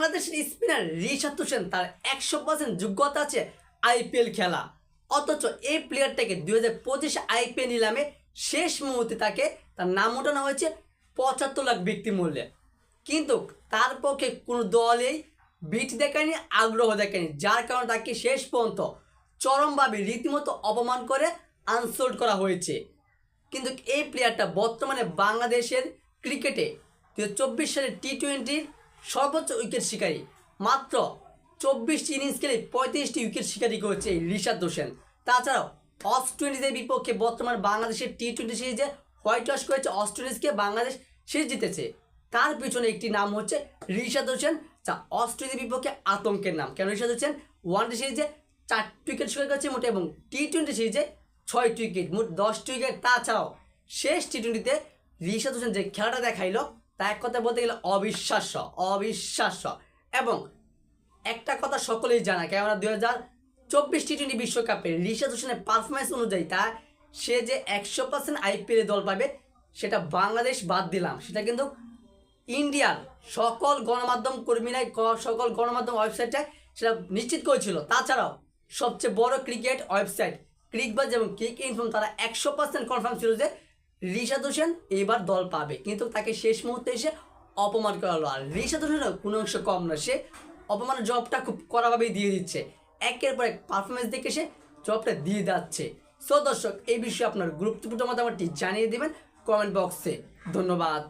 বাংলাদেশের স্পিনার রিশাদ হোসেন তার একশো পার্সেন্ট যোগ্যতা আছে আইপিএল খেলা। অথচ এই প্লেয়ারটাকে দুই হাজার পঁচিশে আইপিএল নিলামে শেষ মুহূর্তে তাকে তার নাম ওঠানো হয়েছে পঁচাত্তর লাখ ব্যক্তি মূল্যে। কিন্তু তার পক্ষে কোনো দলেই বিট দেখায়নি, আগ্রহ দেখায়নি। যার কারণে তাকে শেষ পর্যন্ত চরমভাবে রীতিমতো অপমান করে আনসোল্ড করা হয়েছে। কিন্তু এই প্লেয়ারটা বর্তমানে বাংলাদেশের ক্রিকেটে দু সালের টি টোয়েন্টির সর্বোচ্চ উইকেট শিকারী। মাত্র চব্বিশটি ইনিংস খেলে পঁয়ত্রিশটি উইকেট শিকারী করেছে রিশাদ হোসেন। তাছাড়াও অস্ট্রেলিয়াদের বিপক্ষে বর্তমান বাংলাদেশের টি টোয়েন্টি সিরিজে হোয়াইট ওয়াশ করেছে অস্ট্রেলিয়াসকে বাংলাদেশ সিরিজ জিতেছে। তার পিছনে একটি নাম হচ্ছে রিশাদ হোসেন, যা অস্ট্রেলিয়ার বিপক্ষে আতঙ্কের নাম। কেন রিশাদ হোসেন? ওয়ানডে সিরিজে চারটি উইকেট শিকার করেছে মোটে এবং টি টোয়েন্টি সিরিজে ছয়টি উইকেট মোট দশটি উইকেট তাছাড়াও শেষ টি টোয়েন্টিতে রিশাদ হোসেন যে খেলাটা দেখাইলো তা এক কথা বলতে গেলে অবিশ্বাস্য অবিশ্বাস্য। এবং একটা কথা সকলেই জানা, কেননা দুই হাজার চব্বিশ টি টোয়েন্টি বিশ্বকাপে রিশাদ হোসেনের পারফরমেন্স অনুযায়ী তা সে যে একশো পার্সেন্ট আইপিএলে দল পাবে, সেটা বাংলাদেশ বাদ দিলাম। সেটা কিন্তু ইন্ডিয়ার সকল গণমাধ্যম কর্মীরাই সকল গণমাধ্যম ওয়েবসাইটে সেটা নিশ্চিত করেছিল। তাছাড়াও সবচেয়ে বড় ক্রিকেট ওয়েবসাইট, ক্রিকবাজ এবং ক্রিক ইনফর্ম তারা একশো পার্সেন্ট কনফার্ম ছিল যে রিশাদ হোসেন এবার দল পাবে। কিন্তু তাকে শেষ মুহূর্তে এসে অপমান করা হলো আর রিশাদ হোসেনের কোনো অংশ কম না। সে অপমানের জবটা খুব কড়াভাবেই দিয়ে দিচ্ছে। একের পর এক পারফরমেন্স দেখে সে জবটা দিয়ে যাচ্ছে। সো দর্শক, এই বিষয়ে আপনার গুরুত্বপূর্ণ মতামতটি জানিয়ে দেবেন কমেন্ট বক্সে। ধন্যবাদ।